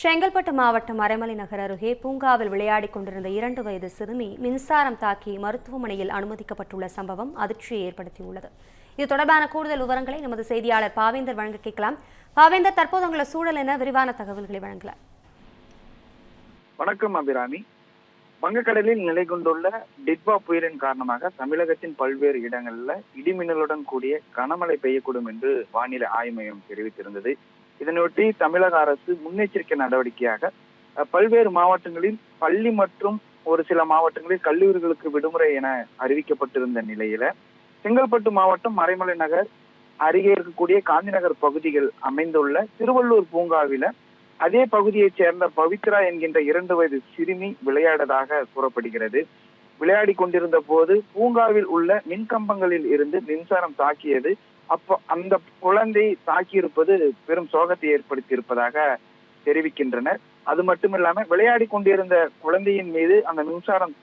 செங்கல்பட்டு மாவட்டம் மறைமலை நகர் அருகே பூங்காவில் விளையாடிக் கொண்டிருந்த இரண்டு வயது சிறுமி மின்சாரம் தாக்கி மருத்துவமனையில் அனுமதிக்கப்பட்டுள்ள சம்பவம் அதிர்ச்சியை ஏற்படுத்தியுள்ளது. இது தொடர்பான கூடுதல் விவரங்களை நமது செய்தியாளர் பாவேந்தர் வழங்க கேட்கலாம். பாவேந்தர் தற்போது உங்கள சூழல் என விரிவான தகவல்களை வழங்கலாம். வணக்கம் அபிராமி. வங்கக்கடலில் நிலை கொண்டுள்ள டிட்வா புயலின் காரணமாக தமிழகத்தின் பல்வேறு இடங்களில் இடிமின்னலுடன் கூடிய கனமழை பெய்யக்கூடும் என்று வானிலை ஆய்வு மையம் தெரிவித்திருந்தது. இதனையொட்டி தமிழக அரசு முன்னெச்சரிக்கை நடவடிக்கையாக பல்வேறு மாவட்டங்களில் பள்ளி மற்றும் ஒரு சில மாவட்டங்களில் கல்லூரிகளுக்கு விடுமுறை என அறிவிக்கப்பட்டிருந்த நிலையில செங்கல்பட்டு மாவட்டம் மறைமலை நகர் அருகே இருக்கக்கூடிய காந்திநகர் பகுதிகள் அமைந்துள்ள திருவள்ளூர் பூங்காவில அதே பகுதியைச் சேர்ந்த பவித்ரா என்கின்ற இரண்டு வயது சிறுமி விளையாடதாக கூறப்படுகிறது. விளையாடி கொண்டிருந்த போது பூங்காவில் உள்ள மின்கம்பங்களில் இருந்து மின்சாரம் தாக்கியது அப்போ அந்த குழந்தை தாக்கியிருப்பது பெரும் சோகத்தை ஏற்படுத்தி இருப்பதாக தெரிவிக்கின்றனர். அது மட்டுமில்லாம விளையாடி கொண்டிருந்த குழந்தையின் மீது அந்த மின்சாரம்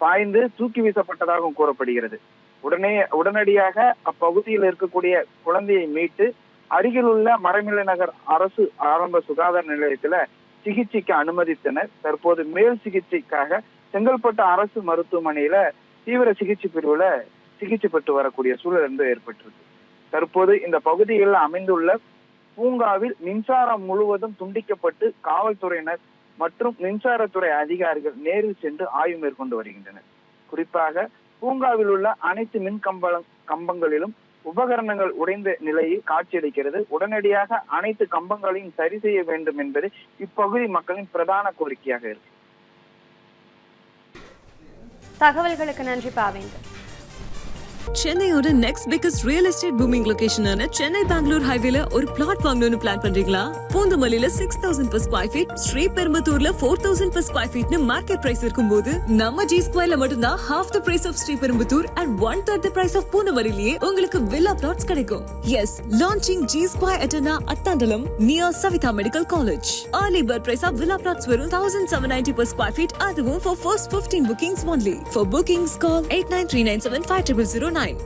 பாய்ந்து தூக்கி வீசப்பட்டதாகவும் கூறப்படுகிறது. உடனே உடனடியாக அப்பகுதியில் இருக்கக்கூடிய குழந்தையை மீட்டு அருகில் உள்ள மறைமலை நகர் அரசு ஆரம்ப சுகாதார நிலையத்துல சிகிச்சைக்கு அனுமதித்தனர். தற்போது மேல் சிகிச்சைக்காக செங்கல்பட்டு அரசு மருத்துவமனையில தீவிர சிகிச்சை பிரிவுல சிகிச்சை பெற்று வரக்கூடிய சூழல் என்று ஏற்பட்டிருக்கு. தற்போது இந்த பகுதியில் அமைந்துள்ள பூங்காவில் மின்சாரம் முழுவதும் துண்டிக்கப்பட்டு காவல்துறையினர் மற்றும் மின்சாரத்துறை அதிகாரிகள் நேரில் சென்று ஆய்வு மேற்கொண்டு வருகின்றனர். குறிப்பாக பூங்காவில் உள்ள அனைத்து மின் கம்பளம் கம்பங்களிலும் உபகரணங்கள் உடைந்த நிலையில் காட்சியளிக்கிறது. உடனடியாக அனைத்து கம்பங்களையும் சரி செய்ய வேண்டும் என்பது இப்பகுதி மக்களின் பிரதான கோரிக்கையாக இருக்கு. தகவல்களுக்கு நன்றி பாவேந்தர். சென்னையோட next biggest real estate booming லொகேஷனான Chennai Bangalore ஹைவேல ஒரு பிளாட் வாங்கணும்னு பிளான் பண்றீங்களா? பூந்தமல்லியில six thousand per square feet ஸ்ரீபெரும்புத்தூர்ல four thousand per square ஃபீட்னு மார்க்கெட் பிரைஸ் இருக்கும்போது நம்ம ஜி ஸ்கொயர்ல மட்டும்தான் half the price of Sriperumbudur and one third the price of பூந்தமல்லியிலேயே உங்களுக்கு வில்லா பிளாட்ஸ் கிடைக்கும். S launching G square அட்டனா Athandalam near Savitha medical college early bird price of villa plots வரும் thousand seven ninety per square feet அதுவும் for first fifteen bookings only for bookings call eight nine three nine seven five triple zero nine